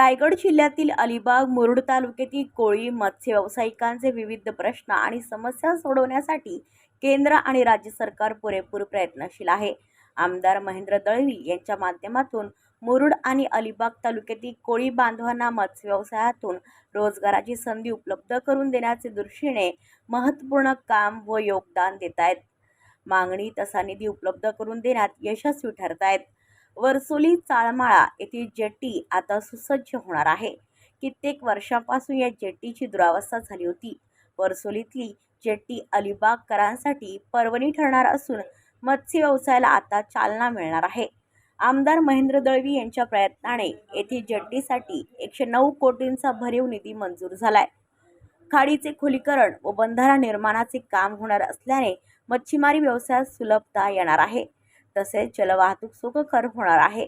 रायगड जिल्ह्यातील अलिबाग मुरुड तालुक्यातील कोळी मत्स्य व्यावसायिकांचे विविध प्रश्न आणि समस्या सोडवण्यासाठी केंद्र आणि राज्य सरकार पुरेपूर प्रयत्नशील आहे. आमदार महेंद्र दळवी यांच्या माध्यमातून मुरुड आणि अलिबाग तालुक्यातील कोळी बांधवांना मत्स्य व्यवसायातून रोजगाराची संधी उपलब्ध करून देण्याचे दृष्टीने महत्त्वपूर्ण काम व योगदान देत आहेत. मागणी तसा निधी उपलब्ध करून देण्यात यशस्वी ठरत आहेत. वरसोली चाळमाळा येथील जेट्टी आता सुसज्ज होणार आहे. कित्येक वर्षापासून या जेट्टीची दुरावस्था झाली होती. वरसोलीतली जेट्टी अलिबागकरांसाठी पर्वणी ठरणार असून मत्स्य व्यवसायाला आता चालना मिळणार आहे. आमदार महेंद्र दळवी यांच्या प्रयत्नाने येथील जेट्टीसाठी एकशे नऊ कोटींचा भरीव निधी मंजूर झालाय. खाडीचे खोलीकरण व बंधारा निर्माणाचे काम होणार असल्याने मच्छीमारी व्यवसायात सुलभता येणार आहे. तसेच जलवाहतूक सुखकर होणार आहे.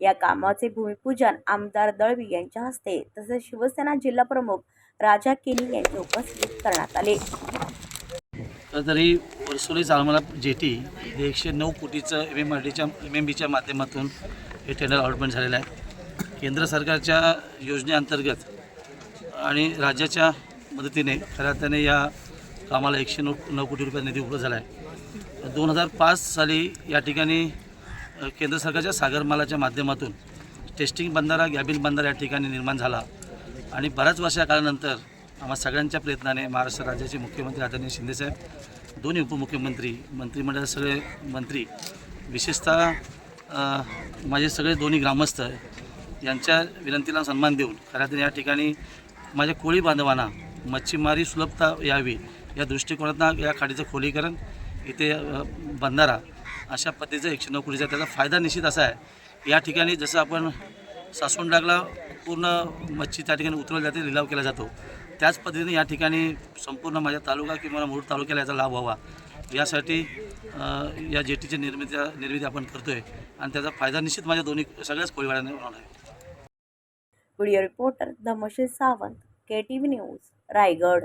या कामाचे भूमिपूजन आमदार दळवी यांच्या हस्ते तसेच शिवसेना जिल्हा प्रमुख राजा केनी यांच्या उपस्थितीत करण्यात आले. तर तरी वर्सोली चालमाला जेटी हे एकशे नऊ कोटीचं एम एम आर डीच्या एम एम बीच्या माध्यमातून हे टेंडर अलॉटमेंट झालेलं आहे. केंद्र सरकारच्या योजनेअंतर्गत आणि राज्याच्या मदतीने खऱ्या अर्थाने या कामाला एकशे नऊ नऊ कोटी रुपये निधी उपलब्ध झाला आहे. दोन हजार पाच साली या ठिकाणी केंद्र सरकारच्या सागरमालाच्या माध्यमातून टेस्टिंग बंधारा गॅबिन बंधारा या ठिकाणी निर्माण झाला. आणि बऱ्याच वर्षा काळानंतर आम्हा सगळ्यांच्या प्रयत्नाने महाराष्ट्र राज्याचे मुख्यमंत्री आदरणीय शिंदेसाहेब दोन्ही उपमुख्यमंत्री मंत्रिमंडळाचे सगळे मंत्री विशेषतः माझे सगळे दोन्ही ग्रामस्थ यांच्या विनंतीला सन्मान देऊन खऱ्या या ठिकाणी माझ्या कोळी बांधवांना मच्छीमारी सुलभता यावी या दृष्टिकोनातून या खाडीचं खोलीकरण इथे बंधारा अशा पद्धतीचा एकशे नऊ कोटीचा त्याचा फायदा निश्चित असा आहे. या ठिकाणी जसं आपण सासवंडागला पूर्ण मच्छी त्या ठिकाणी उतरवली जाते लिलाव केला जातो. त्याच पद्धतीने या ठिकाणी संपूर्ण माझ्या तालुका किंवा मुरुड तालुक्याला याचा लाभ व्हावा. यासाठी या जेटीची निर्मिती निर्मिती आपण करतो आहे आणि त्याचा फायदा निश्चित माझ्या दोन्ही सगळ्याच कोळीवाड्यांना होणार आहे. Video reporter Dhamshil Sawant K T V news Raigad.